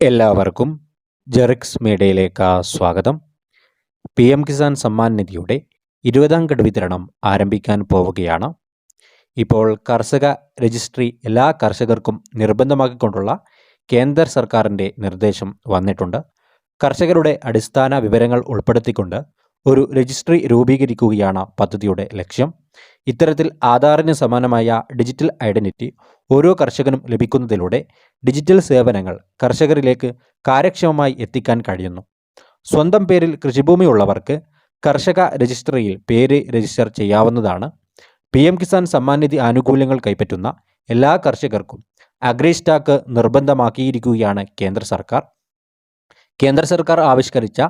എല്ലാവർക്കും ജെറിക്സ് മീഡിയയിലേക്ക് സ്വാഗതം. പി എം കിസാൻ സമ്മാൻ നിധിയുടെ ഇരുപതാം ഘട്ട വിതരണം ആരംഭിക്കാൻ പോവുകയാണ്. ഇപ്പോൾ കർഷക രജിസ്ട്രി എല്ലാ കർഷകർക്കും നിർബന്ധമാക്കിക്കൊണ്ടുള്ള കേന്ദ്ര സർക്കാരിന്റെ നിർദ്ദേശം വന്നിട്ടുണ്ട്. കർഷകരുടെ അടിസ്ഥാന വിവരങ്ങൾ ഉൾപ്പെടുത്തിക്കൊണ്ട് ഒരു രജിസ്ട്രി രൂപീകരിക്കുകയാണ് പദ്ധതിയുടെ ലക്ഷ്യം. ഇത്തരത്തിൽ ആധാറിന് സമാനമായ ഡിജിറ്റൽ ഐഡന്റിറ്റി ഓരോ കർഷകനും ലഭിക്കുന്നതിലൂടെ ഡിജിറ്റൽ സേവനങ്ങൾ കർഷകരിലേക്ക് കാര്യക്ഷമമായി എത്തിക്കാൻ കഴിയുന്നു. സ്വന്തം പേരിൽ കൃഷിഭൂമി ഉള്ളവർക്ക് കർഷക രജിസ്ട്രിയിൽ പേര് രജിസ്റ്റർ ചെയ്യാവുന്നതാണ്. പി എം കിസാൻ സമ്മാൻ നിധി ആനുകൂല്യങ്ങൾ കൈപ്പറ്റുന്ന എല്ലാ കർഷകർക്കും അഗ്രി സ്റ്റാക്ക് നിർബന്ധമാക്കിയിരിക്കുകയാണ് കേന്ദ്ര സർക്കാർ. കേന്ദ്ര സർക്കാർ ആവിഷ്കരിച്ച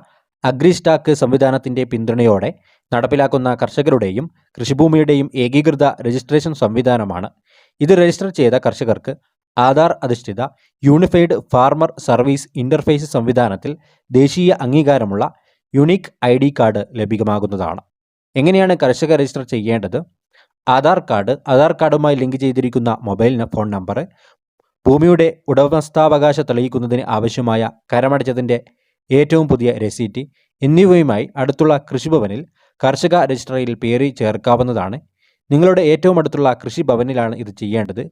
അഗ്രി സ്റ്റാക്ക് സംവിധാനത്തിന്റെ പിന്തുണയോടെ നടപ്പിലാക്കുന്ന കർഷകരുടെയും കൃഷിഭൂമിയുടെയും ഏകീകൃത രജിസ്ട്രേഷൻ സംവിധാനമാണ്. ഇത് രജിസ്റ്റർ ചെയ്ത കർഷകർക്ക് ആധാർ അധിഷ്ഠിത യൂണിഫൈഡ് ഫാർമർ സർവീസ് ഇന്റർഫേസ് സംവിധാനത്തിൽ ദേശീയ അംഗീകാരമുള്ള യുണീക്ക് ഐ ഡി കാർഡ് ലഭ്യമാകുന്നതാണ്. എങ്ങനെയാണ് കർഷക രജിസ്റ്റർ ചെയ്യേണ്ടത്? ആധാർ കാർഡ് ആധാർ കാർഡുമായി ലിങ്ക് ചെയ്തിരിക്കുന്ന മൊബൈൽ ഫോൺ നമ്പർ ഭൂമിയുടെ ഉടമസ്ഥാവകാശം തെളിയിക്കുന്നതിന് ആവശ്യമായ കരമടച്ചതിന്റെ ഏറ്റവും പുതിയ രസീറ്റ് എന്നിവയുമായി അടുത്തുള്ള കൃഷിഭവനിൽ കർഷക രജിസ്ട്രിയിൽ പേര് ചേർക്കാവുന്നതാണ്. നിങ്ങളുടെ ഏറ്റവും അടുത്തുള്ള കൃഷിഭവനിലാണ് ഇത് ചെയ്യേണ്ടത്.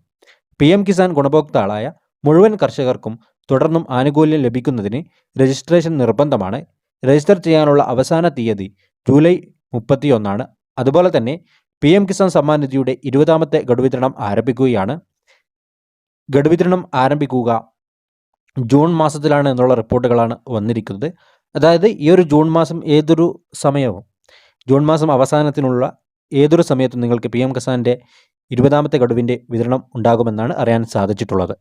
പി എം കിസാൻ ഗുണഭോക്താളായ മുഴുവൻ കർഷകർക്കും തുടർന്നും ആനുകൂല്യം ലഭിക്കുന്നതിന് രജിസ്ട്രേഷൻ നിർബന്ധമാണ്. രജിസ്റ്റർ ചെയ്യാനുള്ള അവസാന തീയതി ജൂലൈ മുപ്പത്തിയൊന്നാണ്. അതുപോലെ തന്നെ പി എം കിസാൻ സമ്മാൻ നിധിയുടെ ഇരുപതാമത്തെ ഗഡുവിതരണം ആരംഭിക്കുകയാണ്. ഗഡുവിതരണം ആരംഭിക്കുക ജൂൺ മാസത്തിലാണ് എന്നുള്ള റിപ്പോർട്ടുകളാണ് വന്നിരിക്കുന്നത്. അതായത് ഈ ഒരു ജൂൺ മാസം ഏതൊരു സമയവും ജൂൺ മാസം അവസാനത്തിനുള്ള ഏതൊരു സമയത്തും നിങ്ങൾക്ക് പി എം കിസാന്റെ ഇരുപതാമത്തെ ഗഡുവിന്റെ വിതരണം ഉണ്ടാകുമെന്നാണ് അറിയാൻ സാധിച്ചിട്ടുള്ളത്.